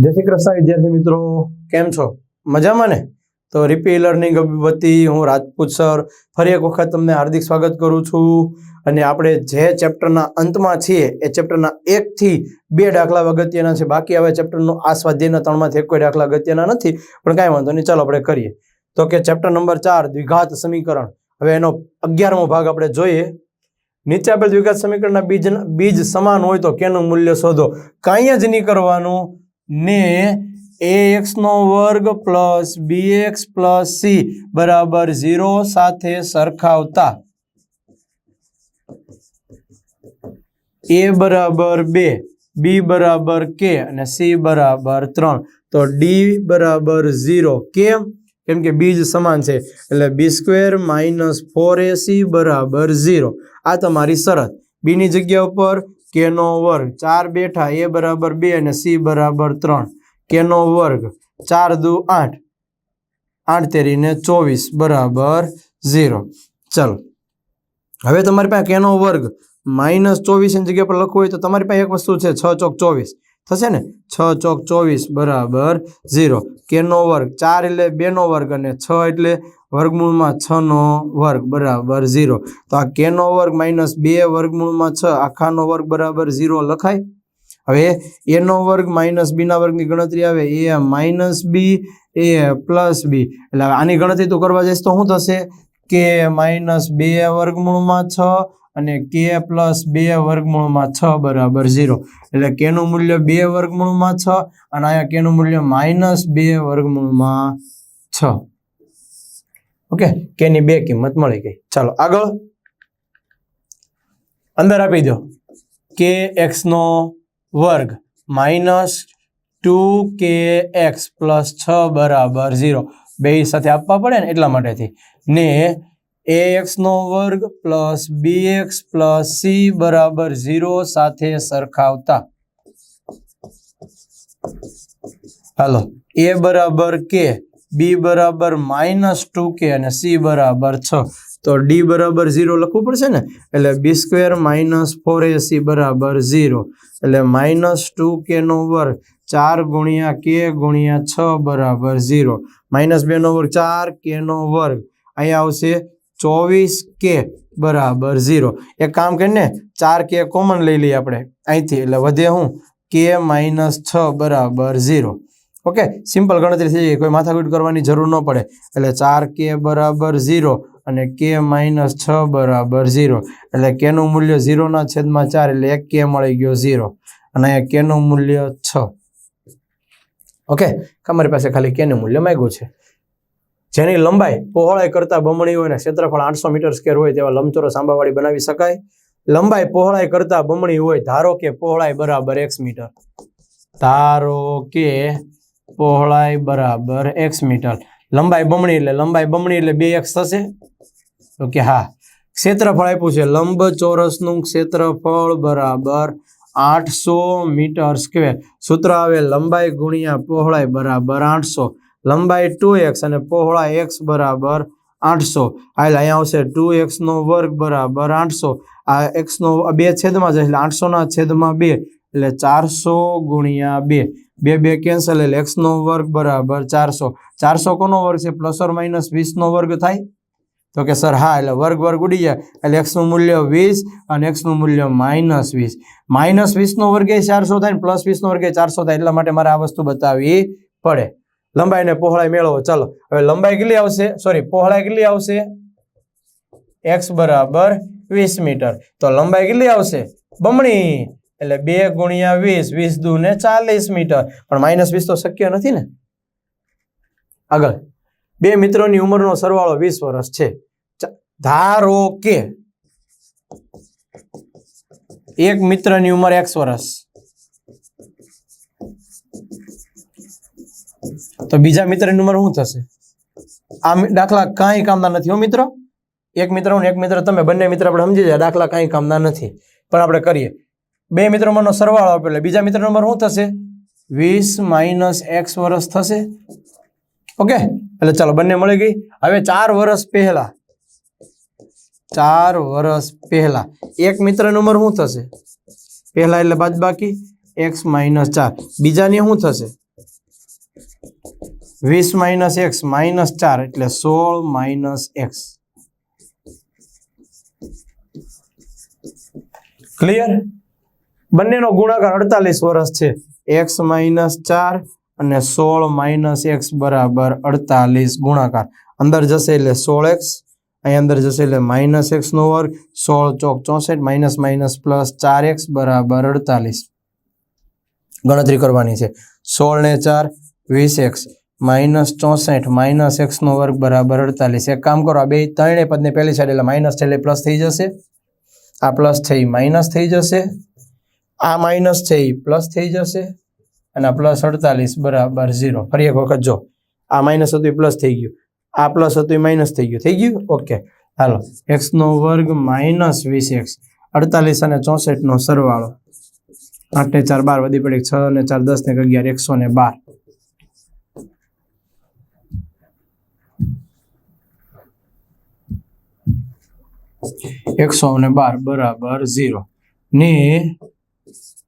જય શ્રી કૃષ્ણ, વિદ્યાર્થી મિત્રો. કેમ છો? મજામાં ને? તો રીપી લર્નિંગ વતી હું રાજપૂત સર. ફરી એક વખત તમને હાર્દિક સ્વાગત કરું છું. અને આપણે જે ચેપ્ટરના અંતમાં છીએ, એ ચેપ્ટરના એકથી બે દાખલા અગત્યના છે. બાકી હવે ચેપ્ટરનો આ સ્વાધ્યાયના ત્રણમાંથી એક કોઈ દાખલા અગત્યના નથી. પણ કાંઈ વાંધો નહીં, ચાલો આપણે કરીએ. તો કે ચેપ્ટર નંબર ચાર, દ્વિઘાત સમીકરણ. હવે એનો અગિયારમો ભાગ આપણે જોઈએ. નીચે આપેલ દ્વિઘાત સમીકરણના બીજ બીજ સમાન હોય તો કેનું મૂલ્ય શોધો? કાંઈ જ નહીં કરવાનું. ને એ એક્સનો વર્ગ plus B X plus C બરાબર ઝીરો સાથે સરખાવતા. એ બરાબર બે બી બરાબર કે અને સી બરાબર ત્રણ. તો ડી બરાબર ઝીરો. કેમ? કેમ કે બીજ સમાન છે. એટલે B square minus four AC બરાબર ઝીરો. આ તમારી શરત. બીની જગ્યા ઉપર કેનો વર્ગ ચાર બેઠા એ બરાબર બે અને સી બરાબર ત્રણ. કેનો વર્ગ ચાર દુ આઠ. આઠ તેરીને ચોવીસ બરાબર ઝીરો. ચાલો. હવે તમારી પાસે કેનો વર્ગ માઇનસ ચોવીસની જગ્યા પર લખવું હોય તો તમારી પાસે એક વસ્તુ છે, છ ચોક ચોવીસ. થશે ને? છ ચોક ચોવીસ બરાબર ઝીરો. કેનો વર્ગ ચાર એટલે બેનો વર્ગ અને છ એટલે વર્ગમૂળમાં છનો વર્ગ બરાબર ઝીરો. તો આ કેનો વર્ગ માઇનસ બે વર્ગમૂળમાં છ આખાનો વર્ગ બરાબર ઝીરો લખાય. હવે એનો વર્ગ માઇનસ બીના વર્ગની ગણતરી આવે, એ માઇનસ બી, એ પ્લસ બી. એટલે આની ગણતરી તું કરવા જઈશ તો શું થશે? કે માઇનસ બે વર્ગમૂળમાં છ અને કે પ્લસ બે વર્ગમૂળમાં છ બરાબર ઝીરો. એટલે કેનું મૂલ્ય બે વર્ગમૂળમાં છ અને અહીંયા કેનું મૂલ્ય માઇનસ બે વર્ગમૂળમાં છ. ઓકે? કેની બે કિંમત મળી ગઈ. ચાલો, આગળ. અંદર આપી દો. કે એક્સ નો વર્ગ minus two K X plus છ બરાબર ઝીરો. બે સાથે આપવા પડે ને એટલા માટેથી. ને એ એક્સ નો વર્ગ plus B X plus C બરાબર ઝીરો સાથે સરખાવતા. હાલો. એ બરાબર કે બી બરાબર માઇનસ ટુ કે અને સી બરાબર છ. તો ડી બરાબર ઝીરો લખવું પડશે ને? એટલે B square minus four AC બરાબર ઝીરો. એટલે માઇનસ ટુ કે નો વર્ગ ચાર ગુણ્યા કે ગુણ્યા છ બરાબર ઝીરો. માઇનસ બે નો વર્ગ ચાર કે નો વર્ગ. અહીંયા આવશે ચોવીસ કે બરાબર ઝીરો. એક કામ કરીને ચાર કે કોમન લઈ લઈએ આપણે. અહીંથી, એટલે વધે હું કે માઇનસ છ બરાબર ઝીરો. ઓકે? સિમ્પલ ગણતરી થઈ જાય. કોઈ માથાકૂટ કરવાની જરૂર ન પડે. એટલે ચાર કે બરાબર ઝીરો અને કે માઇનસ છ બરાબર ઝીરો. એટલે કેનું મૂલ્ય ઝીરોના છેદમાં ચાર એટલે એક કે મળી ગયો ઝીરો. અને અહીંયા કેનું મૂલ્ય છ. ઓકે? તમારી પાસે ખાલી કેનું મૂલ્ય માગ્યું છે. જેની લંબાઈ પહોળાઈ કરતાં બમણી હોય ને ક્ષેત્રફળ આઠસો મીટર સ્કેર હોય તેવા લંબચોરસ આંબાવાળી બનાવી શકાય. લંબાઈ પહોળાઈ કરતાં બમણી હોય ધારો કે પહોળાઈ બરાબર એક્સ મીટર. ધારો કે પહોળાઈ બરાબર એક્સ મીટર. લંબાઈ બમણી એટલે લંબાઈ બમણી એટલે બે એક્સ થશે. તો કે હા. ક્ષેત્રફળ આપ્યું છે લંબ ચોરસનું ક્ષેત્રફળ બરાબર આઠસો મીટર સ્ક્વેર સૂત્ર આવે લંબાઈ ગુણ્યા પહોળાઈ બરાબર આઠસો. લંબાઈ ટુ એક્સ અને પહોળાઈ એક્સ બરાબર આઠસો. હાલ અહીંયા આવશે ટુ એક્સનો વર્ગ બરાબર આઠસો. આ એક્સનો બે છેદમાં જશે એટલે આઠસોના છેદમાં બે એટલે ચારસો ગુણ્યા બે. બે બે કેન્સલ એટલે એક્સનો વર્ગ બરાબર ચારસો. ચારસો કોનો વર્ગ છે? પ્લસ ઓર માઇનસ વીસનો વર્ગ થાય? તો કે સર હા, એટલે વર્ગ વર્ગ ઉડી જાય. એટલે એક્સનું મૂલ્ય વીસ અને એક્સનું મૂલ્ય માઇનસ વીસ. માઇનસ વીસનો વર્ગ એ ચારસો થાય ને પ્લસ વીસનો વર્ગ એ ચારસો થાય, એટલા માટે મારે આ વસ્તુ બતાવવી પડે. લંબાઈ ને પહોળાઈ મેળવો. ચાલો, હવે લંબાઈ કેટલી આવશે? સોરી પહોળાઈ કેટલી આવશે? એક્સ બરાબર વીસ મીટર. તો લંબાઈ કેટલી આવશે? બમણી. એટલે બે ગુણ્યા વીસ વીસ દુ ને ચાલીસ મીટર. પણ માઇનસ વીસ તો શક્ય નથી ને? આગળ. બે મિત્રોની ઉંમરનો સરવાળો વીસ વર્ષ છે. ધારો કે એક મિત્રની ઉંમર એક્સ વર્ષ. તો બીજા મિત્રની ઉંમર શું થશે? આ દાખલા કાંઈ કામના નથી હો મિત્રો. એક મિત્ર એક મિત્ર, તમે બંને મિત્ર આપણે સમજી જાય, દાખલા કાંઈ કામના નથી. પણ આપણે કરીએ. બે મિત્રોમાંનો સરવાળો આપ્યો એટલે બીજા મિત્રનો નંબર શું થશે? વીસ માઇનસ એક્સ વર્ષ થશે. ઓકે? એટલે ચાલો બંને મળી ગઈ. હવે ચાર વર્ષ પહેલા. ચાર વર્ષ પહેલા. એક મિત્રનો નંબર શું થશે? પહેલા એટલે બાદ બાકી. એક્સ માઇનસ ચાર. બીજાની શું થશે? વીસ માઇનસ એક્સ માઇનસ ચાર એટલે સોળ માઇનસ એક્સ. ક્લિયર? બંનેનો ગુણાકાર અડતાલીસ વર્ષ છે. એક્સ માઇનસ ચાર અને સોળ માઇનસ એક્સ બરાબર અડતાલીસ ગુણાકાર. અંદર જશે એટલે સોળ એક્સ, અહીં અંદર જશે એટલે માઇનસ એક્સનો વર્ગ, સોળ ચોક ચોસઠ માઇનસ માઇનસ પ્લસ ચાર એક્સ બરાબર અડતાલીસ. ગણતરી કરવાની છે. સોળ ને ચાર, વીસ એક્સ, માઇનસ ચોસઠ માઇનસ એક્સનો વર્ગ બરાબર અડતાલીસ. એક કામ કરો, આ બે ત્રણેય પદને પહેલી સાઈડ એટલે માઇનસ છે એટલે પ્લસ થઈ જશે. આ પ્લસ થઈ, માઇનસ થઈ જશે. આ માઇનસ છે એ પ્લસ થઈ જશે અને પ્લસ અડતાલીસ બરાબર ઝીરો. ફરી એક વખત જો, આ માઇનસ હતું એ પ્લસ થઈ ગયું. આ પ્લસ હતું એ માઇનસ થઈ ગયું. થઈ ગયું? ઓકે. હાલો. એક્સનો વર્ગ માઇનસ વીસ એક્સ અડતાલીસ અને ચોસઠનો સરવાળો. આઠ ને ચાર બાર વધી પડી છ ને ચાર દસ ને અગિયાર, એકસો ને બાર. એકસો ને બાર બરાબર ઝીરો. ને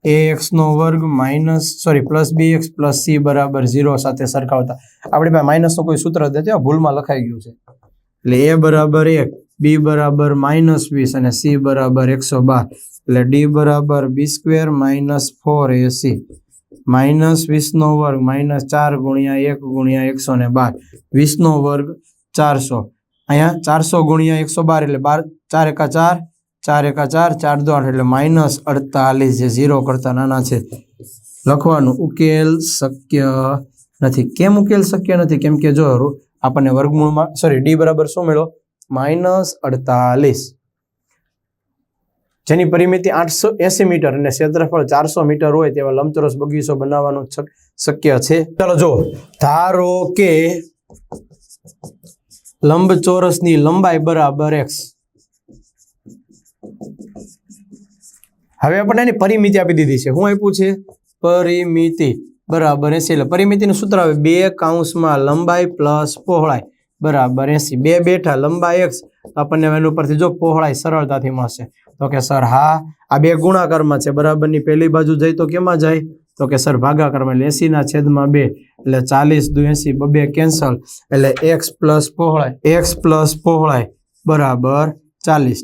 એ એક્સનો વર્ગ minus sorry plus B X plus C બરાબર ઝીરો સાથે સરખાવતા. આપણી પાસે માઇનસનું કોઈ સૂત્ર નથી, આ ભૂલમાં લખાઈ ગયું છે. એટલે એ બરાબર એક બી બરાબર માઇનસ વીસ અને સી બરાબર એકસો બાર. એટલે ડી બરાબર B square minus four A C minus વીસનો વર્ગ માઇનસ ચાર ગુણ્યા એક ગુણ્યા એકસો ને બાર. વીસનો વર્ગ ચારસો. અહીંયા ચારસો ગુણ્યા એકસો બાર એટલે બાર, ચાર એકા ચાર ચાર એકા ચાર ચાર દો આઠ એટલે માઇનસ અડતાલીસ જે ઝીરો કરતા નાના છે. લખવાનું ઉકેલ શક્ય નથી. કેમ ઉકેલ શક્ય નથી? કેમ કે જો આપણને વર્ગમૂળમાં સોરી ડી બરાબર શું મેળો માઇનસ અડતાલીસ. જેની પરિમિતિ આઠસો એસી મીટર અને ક્ષેત્રફળ ચારસો મીટર હોય તેવા લંબચોરસ બગીચો બનાવવાનું શક્ય છે. ચાલો જો ધારો કે લંબચોરસની લંબાઈ બરાબર એક્સ હવે આપણને એની પરિમિતિ આપી દીધી છે. શું આપ્યું છે પરિમિતિ. બરાબર, એસી. એટલે પરિમિતિનું સૂત્ર આવે બે કાઉન્સમાં લંબાઈ પ્લસ પહોળાઈ. બરાબર, એસી. બે બેઠા લંબાઈ એક્સ. આપણને એની ઉપરથી જો પહોળાઈ સરળતાથી મળશે. તો કે સર, હા, આ બે ગુણાકારમાં છે. બરાબરની પહેલી બાજુ જાય તો કેમાં જાય? તો કે સર, ભાગાકારમાં. એટલે એસીના છેદમાં બે. એટલે ચાલીસ દુ એસી, બબે કેન્સલ. એટલે એક્સ પ્લસ પહોળાઈ, એક્સ પ્લસ પહોળાઈ. બરાબર, ચાલીસ.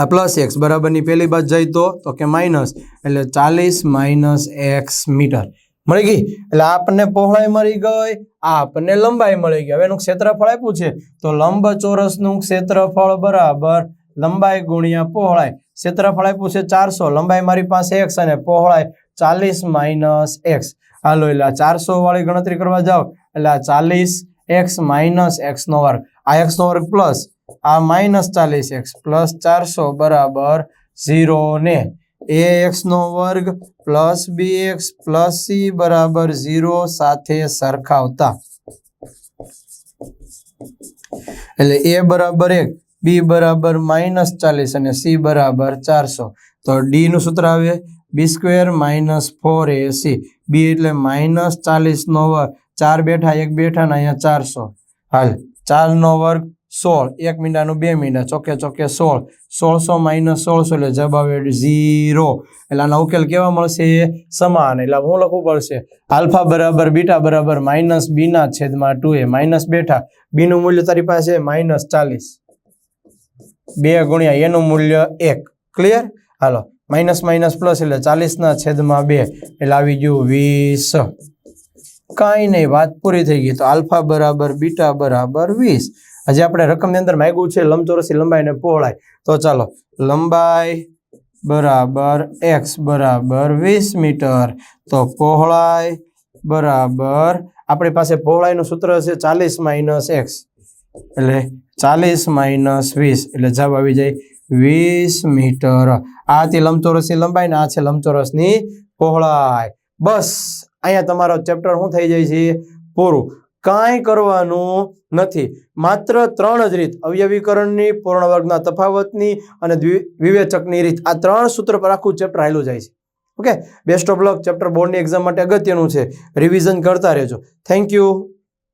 આ પ્લસ એક્સ બરાબરની પહેલી બાજુ જાય તો તો કે માઇનસ એટલે ચાલીસ માઇનસ એક્સ મીટર. મળી ગઈ? એટલે આપણને પહોળાઈ મળી ગઈ, આ આપણને લંબાઈ મળી ગઈ. હવે એનું ક્ષેત્રફળ આપ્યું છે. તો લંબ ચોરસનું ક્ષેત્રફળ બરાબર લંબાઈ ગુણ્યા પહોળાઈ. ક્ષેત્રફળ આપ્યું છે ચારસો. લંબાઈ મારી પાસે એક્સ અને પહોળાઈ ચાલીસ માઇનસ એક્સ હાલો એટલે ચારસો વાળી ગણતરી કરવા જાઓ. એટલે આ ચાલીસ એક્સ માઇનસ એક્સનો વર્ગ. આ એક્સ નો વર્ગ પ્લસ આ માઇનસ ચાલીસ એક્સ પ્લસ ચારસો બરાબર ઝીરો ને. એ એક્સ નો વર્ગ plus B X plus C બરાબર ઝીરો સાથે સરખાવતા. એટલે એ બરાબર એક બી બરાબર માઇનસ ચાલીસ અને સી બરાબર ચારસો. તો ડી નું સૂત્ર આવે B square minus four A C B એટલે માઇનસ ચાલીસ નો વર્ગ, ચાર બેઠા, એક બેઠા ને અહીંયા ચારસો. હાલ. ચાર નો વર્ગ સોળ. એક મીંડાનું બે મીંડા. ચોકે ચોકે સોળ. સોળસો માઇનસ સોળસો એટલે જવાબ આવે ઝીરો. એટલે આનો ઉકેલ કેવા મળશે? સમાન. એટલે હું લખવું પડશે? આલ્ફા બરાબર બીટા બરાબર માઇનસ બીના છેદમાં ટુ એ. માઇનસ બેઠા. બીનું મૂલ્ય તારી પાસે માઇનસ ચાલીસ. બે ગુણ્યા એનું મૂલ્ય એક. ક્લિયર? હાલો. માઇનસ માઇનસ પ્લસ એટલે ચાલીસના છેદમાં બે. એટલે આવી ગયું વીસ. કાંઈ નહીં, વાત પૂરી થઈ ગઈ. તો આલ્ફા બરાબર, બીટા બરાબર, વીસ. હજી આપણે રકમની અંદર માગ્યું છે, લંબચોરસી લંબાઈ ને પહોળાઈ. તો ચાલો, લંબાઈ બરાબર એક્સ બરાબર વીસ મીટર. તો પહોળાઈ બરાબર, આપણી પાસે પહોળાઈનું સૂત્ર છે ચાલીસ માઇનસ એક્સ. એટલે ચાલીસ માઇનસ વીસ, એટલે જવાબ આવી જાય વીસ મીટર. આ હતી લંબચોરસની લંબાઈ ને આ છે લંબચોરસની પહોળાઈ. બસ. અહીંયા તમારો ચેપ્ટર શું થઈ જાય છે? પૂરું. કાંઈ કરવાનું નથી. માત્ર ત્રણ જ રીત. અવયવીકરણની પૂર્ણ વર્ગના તફાવતની અને વિવેચકની રીત. આ ત્રણ સૂત્ર પર આખું ચેપ્ટર હાલું જાય છે. Okay best of luck chapter બોર્ડની એક્ઝામ માટે અગત્યનું છે. રિવિઝન કરતા રહેજો. Thank you